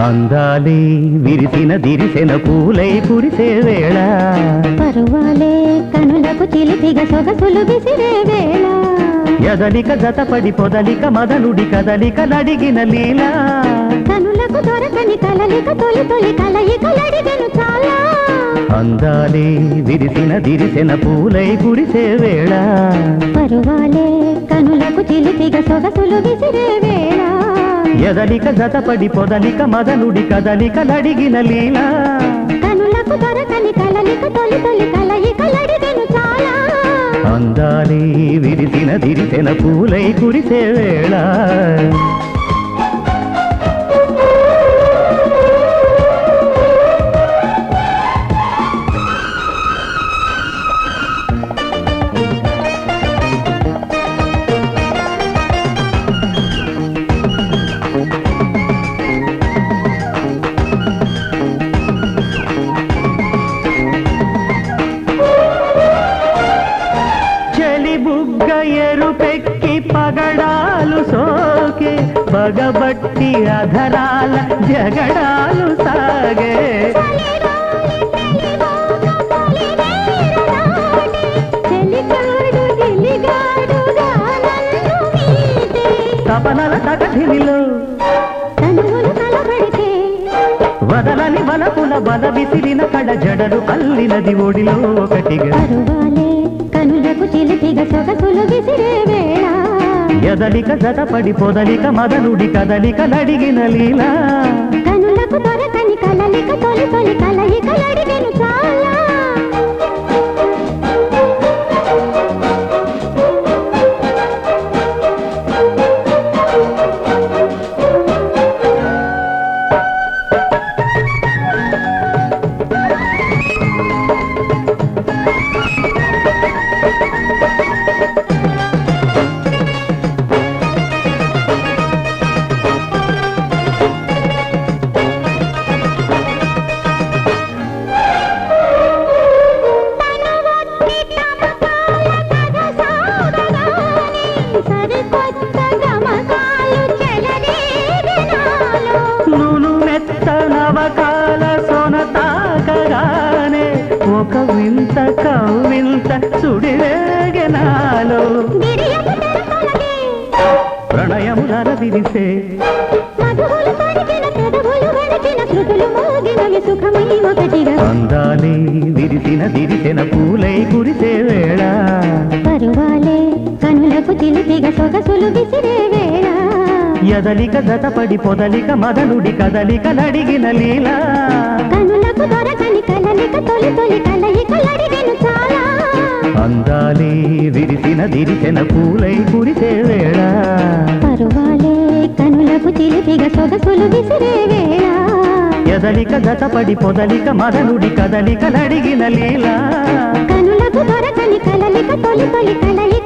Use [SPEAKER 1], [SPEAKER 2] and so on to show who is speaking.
[SPEAKER 1] అందాలి విరిసిన దిరిసెన పూలై కురిసే వేళ.
[SPEAKER 2] పరువాలే కనులకు చిలిపిగ సొగసులు విసిరే వేళ.
[SPEAKER 1] ఎదలిక జతపడి పొదలిక మదనుడి కదలిక నడిగిన లీల.
[SPEAKER 2] కనులకు దొరకని కలలిక తొలి తొలి కలయికలడిగను చాలా.
[SPEAKER 1] అందాలి విరిసిన దిరిసెన పూలై కురిసే వేళ.
[SPEAKER 2] పరువాలే కనులకు చిలిపిగ సొగసులు విసిరే వేళ.
[SPEAKER 1] ఎదలిక జతపడి పొదలిక మదనుడి కదలిక నడిగిన లీల.
[SPEAKER 2] కనులకు దొరకని కలలిక తొలి తొలి కలయికలడిగను చాలా.
[SPEAKER 1] అందాలి విరిసిన దిరిసెన పూలై కురిసే వేళ. పగబట్టి అధరాల జగడాలు సాగే. తపనల తగధినిలో వదలని వలపుల వద విసిరిన కడ జడలు అల్లినది ఒడిలో ఒకటిగా.
[SPEAKER 2] కనులకు చిలిపిగా సొగసులు విసిరే వేళ.
[SPEAKER 1] ఎదలిక జతపడి పొదలిక మదనుడి కదలిక నడిగిన లీలా.
[SPEAKER 2] కనులకు దొరకని కలలిక తొలి తొలి కలయిక కలయికలడిగను చాలా.
[SPEAKER 1] ఒక వింత సుడివేగనాలో విరిసే. అందాలి విరిసిన దిరిసిన పూలై కురిసే వేళ.
[SPEAKER 2] పరువాలే కనులకు చిలిపిగా సొగసులు విసిరే వేళ.
[SPEAKER 1] ఎదలిక జతపడి పొదలిక మదనుడి కదలిక నడిగిన లీలా.
[SPEAKER 2] కనులకు దొరకని కలలిక తొలి తొలి కలయికలడిగను చాలా.
[SPEAKER 1] అందాలి విరిసిన దిరిసిన పూలై కురిసే వేళ.
[SPEAKER 2] పరువాలే కనులకు చిలిపిగా సొగసులు విసిరే వేళ.
[SPEAKER 1] కదలిక గతపడి పొదలిక మదనుడి కదలికలడిగిన లీలా.
[SPEAKER 2] కనులకు దొరకని కలలిక తొలి తొలి కలలి